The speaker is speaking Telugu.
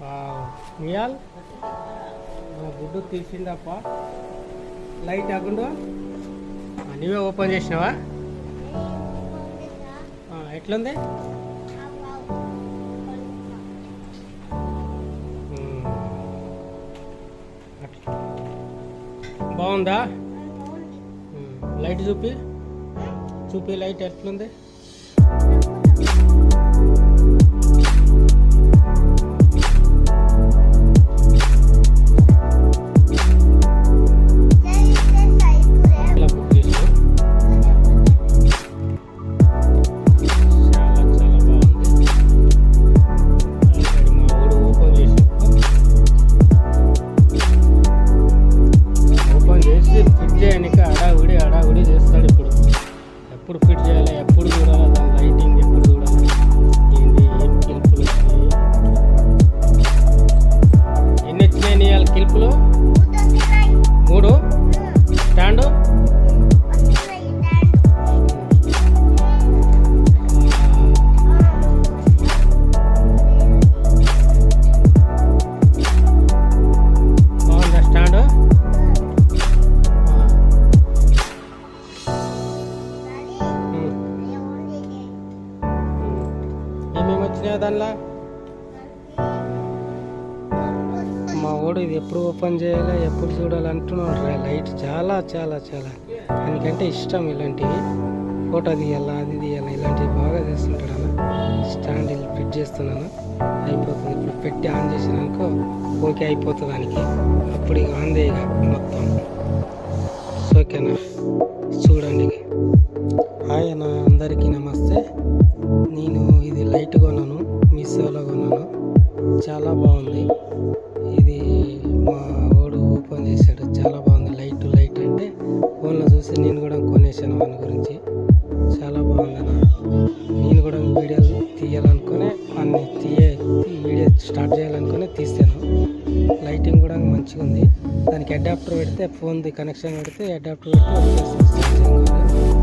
నియాల్ గుడ్డు తీసిందప్ప. లైట్ ఆగుండు. నువ్వే నీవే ఓపెన్ చేసినావా? ఎట్లుంది? అట్లా. బాగుందా? లైట్ చూపి. చూపి లైట్ ఎట్లుంది? ఎప్పుడు ఏమేమి వచ్చినాయో దానిలో మా వాడు ఇది ఎప్పుడు ఓపెన్ చేయాలి ఎప్పుడు చూడాలంటున్నాడు రా లైట్ చాలా చాలా చాలా. దానికంటే ఇష్టం ఇలాంటివి. ఫోటో తీయాలా అది తీయాలా ఇలాంటివి బాగా చేస్తుంటాడు అన్న. స్టాండ్ ఫిట్ చేస్తున్నాను. అయిపోతుంది. ఇప్పుడు పెట్టి ఆన్ చేసినాక ఓకే అయిపోతుంది దానికి. అప్పుడు ఇక ఆన్ చేయగా మొత్తం. ఓకేనా? చూడండి మీషోలో చాలా బాగుంది. ఇది మా వాడు ఓపెన్ చేశాడు. చాలా బాగుంది. లైట్ లైట్ అంటే ఫోన్లో చూసి నేను కూడా కొనేసాను వాని గురించి. చాలా బాగుందన్న నేను కూడా వీడియోలు తీయాలనుకునే అన్ని తీయ వీడియో స్టార్ట్ చేయాలనుకుని తీసాను లైటింగ్ కూడా మంచిగా ఉంది. దానికి అడాప్టర్ పెడితే ఫోన్ది కనెక్షన్ పెడితే అడాప్టర్ పెడితే